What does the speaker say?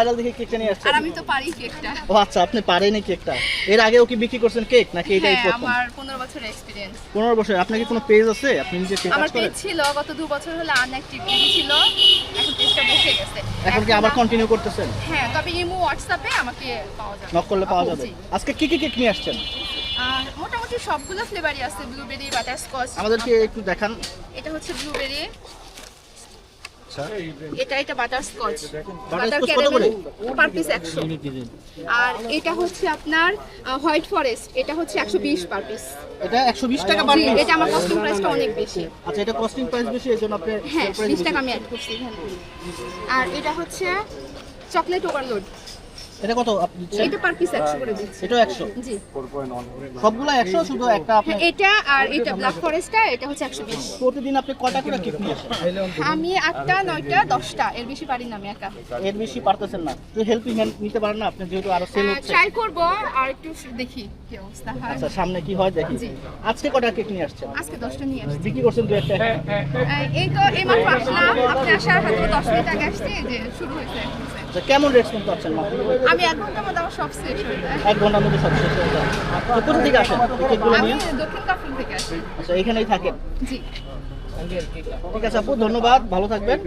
Viral দেখে কেকটা নিয়ে আসছেন? আর আমি তো পারি কেকটা। ও আচ্ছা আপনি পারেনি কেকটা। এর আগেও কি বিক্রি করছেন কেক নাকি এটাই হ্যাঁ প্রথম? আমার পনেরো বছরের এক্সপিরিয়েন্স পনেরো বছর আপনার কি কোনো পেজ আছে? আপনি নিজে কেক আমার পেজ ছিল গত দু বছর হলো আনঅ্যাক্টিভ ছিল। এখন পেজটা বসে গেছে। এখন কি আবার কন্টিনিউ করতেছেন? হ্যাঁ তবে ইমো হোয়াটসঅ্যাপে আমাকে পাওয়া যাবে। নক করলে পাওয়া যাবে। আজকে কি কি কেক নিয়ে আসছেন? মোটামুটি সবগুলো ফ্লেভারই আছে ব্লুবেরি বাটারস্কচ আমাদেরকে একটু দেখান। এটা হচ্ছে ব্লুবেরি আচ্ছা। এটা এটা butterscotch butter? Per piece আর এটা হচ্ছে আপনার হোয়াইট ফরেস্ট এটা হচ্ছে একশো বিশ পার পিস এটা একশো বিশ টাকা পার পিস এটা আমার কস্টিং প্রাইসটা অনেক বেশি। আচ্ছা এটা কস্টিং প্রাইস বেশি এই আপনি হ্যাঁ sale price বিশ বেশি। টাকা আমি অ্যাড করছি আর এটা হচ্ছে চকলেট ওভারলোড এটা কত? আপনি? এটা পার পিস একশো করে দিচ্ছি। এটাও একশো? জি। সবগুলো একশো শুধু একটা আপনি এটা আর এটা ব্ল্যাক ফরেস্টটা এটা হচ্ছে একশো বিশ। প্রতিদিন আপনি কটা করে কেক নিয়ে আসেন? আমি আটটা নয়টা দশটা এর বেশি পারি না আমি একা। এর বেশি পারতেছেন না। তো হেল্পিং হ্যান্ড নিতে পারেন না আপনি যেহেতু আরও সেল হচ্ছে। ট্রাই করব আর একটু দেখি কি অবস্থা হয়। আচ্ছা সামনে কি হয় দেখি। আজকে কটা কেক নিয়ে আসছেন? আজকে দশটা নিয়ে আসছি। বিক্রি করছেন দু একটা? এই তো এই মাত্র আসলাম আপনি আসার হয়তো দশ মিনিট আগে আসছি যে শুরু হয়েছে। আচ্ছা, কেমন রেসপন্স পাচ্ছেন আমি এক ঘণ্টার মধ্যে আমার সব শেষ হয়ে যায়। এক ঘণ্টার মধ্যে সব শেষ হয়ে যায়। তো কোথা থেকে আসেন? এই কেকগুলো আমি দক্ষিণ কাফুল থেকে আসি। আচ্ছা এখানেই থাকেন? জি। ঠিক আছে আপু ধন্যবাদ ভালো থাকবেন।